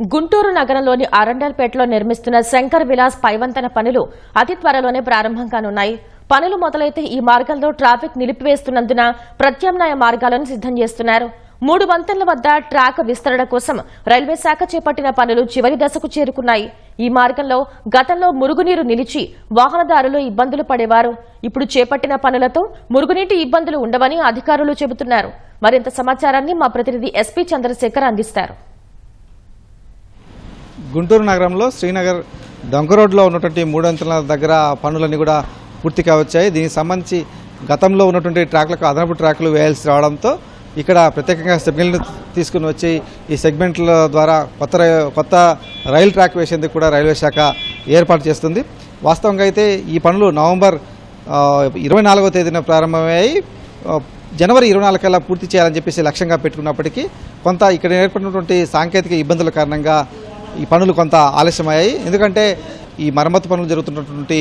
గుంటూరు నగరంలోని అరండల్పేటలో నిర్మిస్తున్న శంకర్ విలాస్ పైవంతన పనులు అతి త్వరలోనే ప్రారంభం కానున్నాయి. పనులు మొదలైతే ఈ మార్గంలో ట్రాఫిక్ నిలిపివేస్తున్నందున ప్రత్యామ్నాయ మార్గాలను సిద్ధం చేస్తున్నారు. మూడు వంతెనల వద్ద ట్రాక్ విస్తరణ కోసం రైల్వే శాఖ చేపట్టిన పనులు చివరి దశకు చేరుకున్నాయి. ఈ మార్గంలో గతంలో మురుగునీరు నిలిచి వాహనదారులు ఇబ్బందులు పడేవారు. ఇప్పుడు చేపట్టిన పనులతో మురుగునీటి ఇబ్బందులు ఉండవని అధికారులు చెబుతున్నారు. మరింత సమాచారాన్ని మా ప్రతినిధి ఎస్పీ చంద్రశేఖర్ అందిస్తారు. గుంటూరు నగరంలో శ్రీనగర్ డొంక రోడ్లో ఉన్నటువంటి మూడంచెల దగ్గర పనులన్నీ కూడా పూర్తి కావచ్చాయి. దీనికి సంబంధించి గతంలో ఉన్నటువంటి ట్రాక్లకు అదనపు ట్రాక్లు వేయాల్సి రావడంతో ఇక్కడ ప్రత్యేకంగా సిగ్నల్ని తీసుకుని వచ్చి ఈ సెగ్మెంట్ల ద్వారా కొత్త రై- కొత్త రైలు ట్రాక్ వేసేందుకు కూడా రైల్వే శాఖ ఏర్పాటు చేస్తుంది. వాస్తవంగా అయితే ఈ పనులు నవంబర్ ఇరవై నాలుగో తేదీన ప్రారంభమయ్యాయి. జనవరి ఇరవై నాలుగు పూర్తి చేయాలని చెప్పేసి లక్ష్యంగా పెట్టుకున్నప్పటికీ కొంత ఇక్కడ ఏర్పడినటువంటి సాంకేతిక ఇబ్బందుల కారణంగా ఈ పనులు కొంత ఆలస్యమయ్యాయి. ఎందుకంటే ఈ మరమ్మతు పనులు జరుగుతున్నటువంటి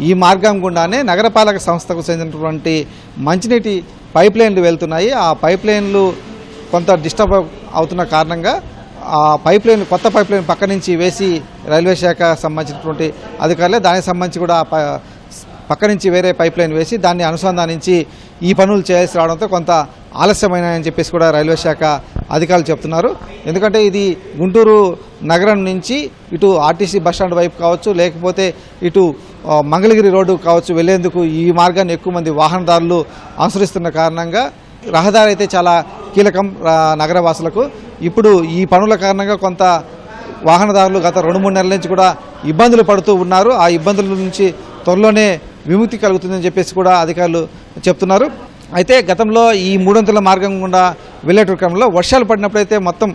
ఈ మార్గం గుండానే నగరపాలక సంస్థకు చెందినటువంటి మంచినీటి పైప్ లైన్లు వెళ్తున్నాయి. ఆ పైప్ లైన్లు కొంత డిస్టర్బ్ అవుతున్న కారణంగా ఆ పైప్ లైన్ కొత్త పైప్ లైన్ పక్క నుంచి వేసి రైల్వే శాఖ సంబంధించినటువంటి అధికారులే దానికి సంబంధించి కూడా ప- పక్క నుంచి వేరే పైప్ లైన్ వేసి దాన్ని అనుసంధానించి ఈ పనులు చేయాల్సి రావడంతో కొంత ఆలస్యమైనాయని చెప్పేసి కూడా రైల్వే శాఖ అధికారులు చెప్తున్నారు. ఎందుకంటే ఇది గుంటూరు నగరం నుంచి ఇటు ఆర్టీసీ బస్టాండ్ వైపు కావచ్చు లేకపోతే ఇటు మంగళగిరి రోడ్డు కావచ్చు వెళ్ళేందుకు ఈ మార్గాన్ని ఎక్కువ మంది వాహనదారులు అనుసరిస్తున్న కారణంగా రహదారి అయితే చాలా కీలకం నగరవాసులకు. ఇప్పుడు ఈ పనుల కారణంగా కొంత వాహనదారులు గత రెండు మూడు నెలల నుంచి కూడా ఇబ్బందులు పడుతూ ఉన్నారు. ఆ ఇబ్బందుల నుంచి త్వరలోనే విముక్తి కలుగుతుందని చెప్పేసి కూడా అధికారులు చెప్తున్నారు. అయితే గతంలో ఈ మూడొంతుల మార్గం గుండా వెళ్ళేట క్రమంలో వర్షాలు పడినప్పుడైతే మొత్తం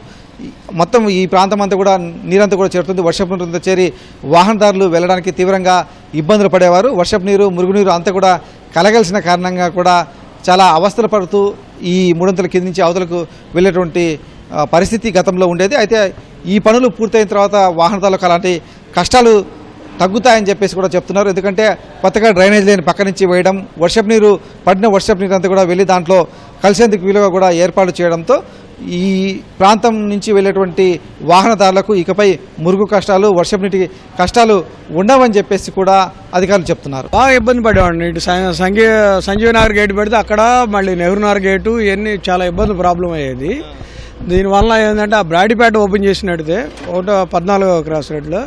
మొత్తం ఈ ప్రాంతం అంతా కూడా నీరంతా కూడా చేరుతుంది. వర్షపు నీరంతా చేరి వాహనదారులు వెళ్ళడానికి తీవ్రంగా ఇబ్బందులు పడేవారు. వర్షపు నీరు మురుగునీరు అంతా కూడా కలగలిసిన కారణంగా కూడా చాలా అవస్థలు పడుతూ ఈ మూడొంతుల కింద నుంచి అవతలకు వెళ్ళేటువంటి పరిస్థితి గతంలో ఉండేది. అయితే ఈ పనులు పూర్తయిన తర్వాత వాహనదారులకు అలాంటి కష్టాలు తగ్గుతాయని చెప్పేసి కూడా చెప్తున్నారు. ఎందుకంటే కొత్తగా డ్రైనేజ్ లేని పక్క నుంచి వేయడం వర్షపు నీరు పడిన వర్షపు నీరు అంతా కూడా వెళ్ళి దాంట్లో కలిసేందుకు వీలుగా కూడా ఏర్పాటు చేయడంతో ఈ ప్రాంతం నుంచి వెళ్ళేటువంటి వాహనదారులకు ఇకపై మురుగు కష్టాలు వర్షపు నీటి కష్టాలు ఉండవని చెప్పేసి కూడా అధికారులు చెప్తున్నారు. బాగా ఇబ్బంది పడేవాడిని. ఇటు సంజీ సంజీవ్ నగర్ గేట్ పెడితే అక్కడ మళ్ళీ నెహ్రూ నగర్ గేటు ఇవన్నీ చాలా ఇబ్బంది ప్రాబ్లం అయ్యేది. దీనివల్ల ఏంటంటే ఆ బ్రాడీపేట ఓపెన్ చేసినట్టే ఒకటో పద్నాలుగో క్రాస్ రోడ్లో.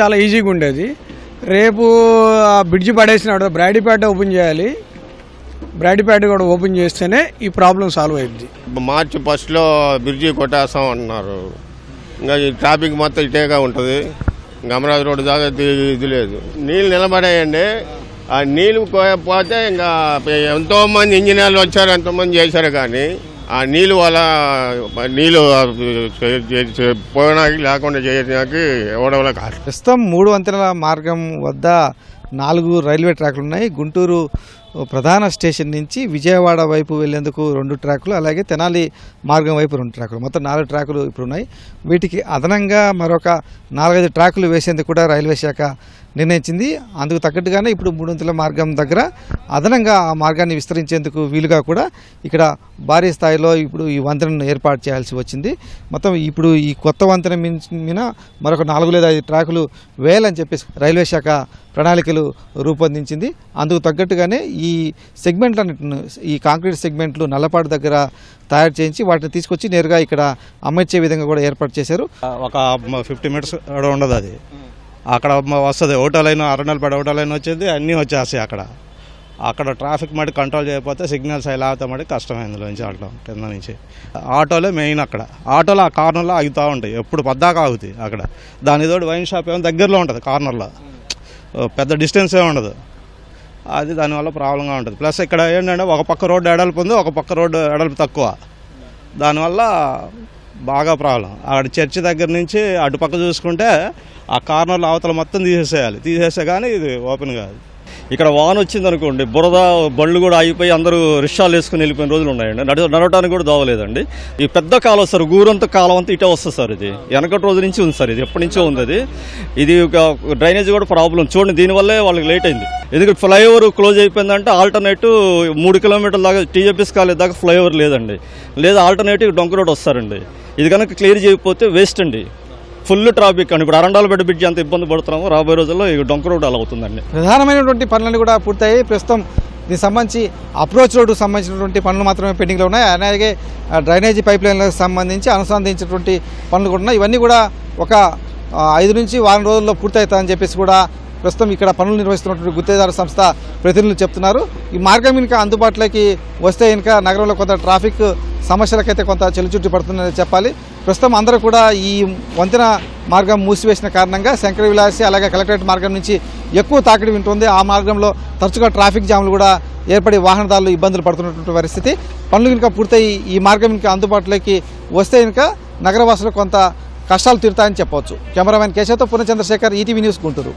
చాలా ఈజీగా ఉండేది. రేపు ఆ బ్రిడ్జి పడేసినాడు బ్రాడీపేట ఓపెన్ చేయాలి. బ్రాడీపేట కూడా ఓపెన్ చేస్తేనే ఈ ప్రాబ్లం సాల్వ్ అయింది మార్చి ఫస్ట్లో బ్రిడ్జి కొట్టేస్తాం అంటున్నారు ఇంకా ఈ ట్రాఫిక్ మొత్తం ఇటేగా ఉంటుంది. ఇంకా అమరావతి రోడ్డు దాకా ఇది ఇది లేదు. నీళ్ళు నిలబడేయండి. ఆ నీళ్ళు పోతే ఇంకా ఎంతోమంది ఇంజనీర్లు వచ్చారు ఎంతోమంది చేశారు కానీ ఆ నీళ్ళు వల్ల నీళ్ళు పోయినా లేకుండా చేయడానికి ఎవడవల కాదు ప్రస్తుతం మూడు వంతెనల మార్గం వద్ద నాలుగు రైల్వే ట్రాక్లు ఉన్నాయి. గుంటూరు ప్రధాన స్టేషన్ నుంచి విజయవాడ వైపు వెళ్ళేందుకు రెండు ట్రాకులు అలాగే తెనాలి మార్గం వైపు రెండు ట్రాకులు. మొత్తం నాలుగు ట్రాకులు ఇప్పుడు ఉన్నాయి వీటికి అదనంగా మరొక నాలుగైదు ట్రాకులు వేసేందుకు కూడా రైల్వే శాఖ నిర్ణయించింది. అందుకు తగ్గట్టుగానే ఇప్పుడు మూడొంతుల మార్గం దగ్గర అదనంగా ఆ మార్గాన్ని విస్తరించేందుకు వీలుగా కూడా ఇక్కడ భారీ స్థాయిలో ఇప్పుడు ఈ వంతెనను ఏర్పాటు చేయాల్సి వచ్చింది. మొత్తం ఇప్పుడు ఈ కొత్త వంతెన మీద మరొక నాలుగు లేదా ఐదు ట్రాకులు వేయాలని చెప్పేసి రైల్వే శాఖ ప్రణాళికలు రూపొందించింది. అందుకు తగ్గట్టుగానే ఈ సెగ్మెంట్లను ఈ కాంక్రీట్ సెగ్మెంట్లు నల్లపాడు దగ్గర తయారు చేయించి వాటిని తీసుకొచ్చి నేరుగా ఇక్కడ అమర్చే విధంగా కూడా ఏర్పాటు చేశారు. ఒక ఫిఫ్టీ మినిట్స్ ఉండదు అది. అక్కడ వస్తుంది. ఓటో లైన్ అరణాలపేట ఓటో లైన్ వచ్చేది అన్నీ వచ్చేస్తాయి అక్కడ. అక్కడ ట్రాఫిక్ మట్టి కంట్రోల్ చేయకపోతే సిగ్నల్స్ ఎలా లేకపోతే మట్టి కష్టం ఇందులో నుంచి అట్లా కింద నుంచి. ఆటోలే మెయిన్ అక్కడ. ఆటోలో ఆ కార్నర్లో ఆగుతూ ఉంటాయి. ఎప్పుడు పద్దాక ఆగుతాయి అక్కడ. దానితోటి వైన్ షాప్ ఏమో దగ్గరలో ఉంటుంది కార్నర్లో. పెద్ద డిస్టెన్స్ ఏ ఉండదు. అది దానివల్ల ప్రాబ్లంగా ఉంటుంది. ప్లస్ ఇక్కడ ఏంటంటే ఒక పక్క రోడ్డు ఎడల్పు ఉంది ఒక పక్క రోడ్డు ఎడల్పు తక్కువ. దానివల్ల బాగా ప్రాబ్లం. అక్కడ చర్చి దగ్గర నుంచి అటు పక్క చూసుకుంటే ఆ కార్నర్లు అవతల మొత్తం తీసేసేయాలి. తీసేస్తే కానీ ఇది ఓపెన్ కాదు. ఇక్కడ వాన వచ్చింది అనుకోండి బురద బళ్ళు కూడా ఆగిపోయి అందరూ రిక్షాలు వేసుకుని వెళ్ళిపోయిన రోజులు ఉన్నాయండి. నడ నడవటానికి కూడా దోవలేదండి. ఈ పెద్ద కాలం సార్ గూరంత కాలం అంతా ఇటే వస్తుంది సార్ ఇది. వెనకటి రోజు నుంచి ఉంది సార్ ఇది. ఎప్పటి నుంచో ఉంది అది. ఇది ఒక డ్రైనేజ్ కూడా ప్రాబ్లం. చూడండి దీనివల్లే వాళ్ళకి లేట్ అయింది. ఎందుకంటే ఫ్లైఓవర్ క్లోజ్ అయిపోయిందంటే ఆల్టర్నేటివ్ మూడు కిలోమీటర్ల దాకా టీజేపీస్ కాలేజ్ దాకా ఫ్లైఓవర్ లేదండి. లేదా ఆల్టర్నేటివ్ డొంక రోడ్ వస్తారండి. ఇది కనుక క్లియర్ చేయకపోతే వేస్ట్ అండి. ఫుల్ ట్రాఫిక్ అండి. ఇప్పుడు అరండాలపేట బ్రిడ్జ్ అంత ఇబ్బంది పడుతున్నాము. రాబోయే రోజుల్లో ఈ డొంక రోడ్ అలా అవుతుందండి. ప్రధానమైనటువంటి పనులన్నీ కూడా పూర్తయ్యాయి. ప్రస్తుతం దీనికి సంబంధించి అప్రోచ్ రోడ్డు సంబంధించినటువంటి పనులు మాత్రమే పెండింగ్లో ఉన్నాయి. అలాగే డ్రైనేజీ పైప్ లైన్లకు సంబంధించి అనుసంధానించినటువంటి పనులు కూడా ఉన్నాయి. ఇవన్నీ కూడా ఒక ఐదు నుంచి వారం రోజుల్లో పూర్తవుతాయని చెప్పేసి కూడా ప్రస్తుతం ఇక్కడ పనులు నిర్వహిస్తున్నటువంటి గుత్తేదారు సంస్థ ప్రతినిధులు చెప్తున్నారు. ఈ మార్గం ఇంకా అందుబాటులోకి వస్తే కనుక నగరంలో కొంత ట్రాఫిక్ సమస్యలకైతే కొంత చెలుచుట్టు పడుతుందని చెప్పాలి. ప్రస్తుతం అందరూ కూడా ఈ వంతెన మార్గం మూసివేసిన కారణంగా శంకర విలాసి అలాగే కలెక్టరేట్ మార్గం నుంచి ఎక్కువ తాకిడి వింటుంది. ఆ మార్గంలో తరచుగా ట్రాఫిక్ జామ్లు కూడా ఏర్పడి వాహనదారులు ఇబ్బందులు పడుతున్నటువంటి పరిస్థితి. పనులు కనుక పూర్తయి ఈ మార్గం కనుక అందుబాటులోకి వస్తే కనుక నగరవాసులు కొంత కష్టాలు తీరుతాయని చెప్పవచ్చు. కెమెరామెన్ కేశవతో పూర్ణ చంద్రశేఖర్ ఈటీవీ న్యూస్ గుంటూరు.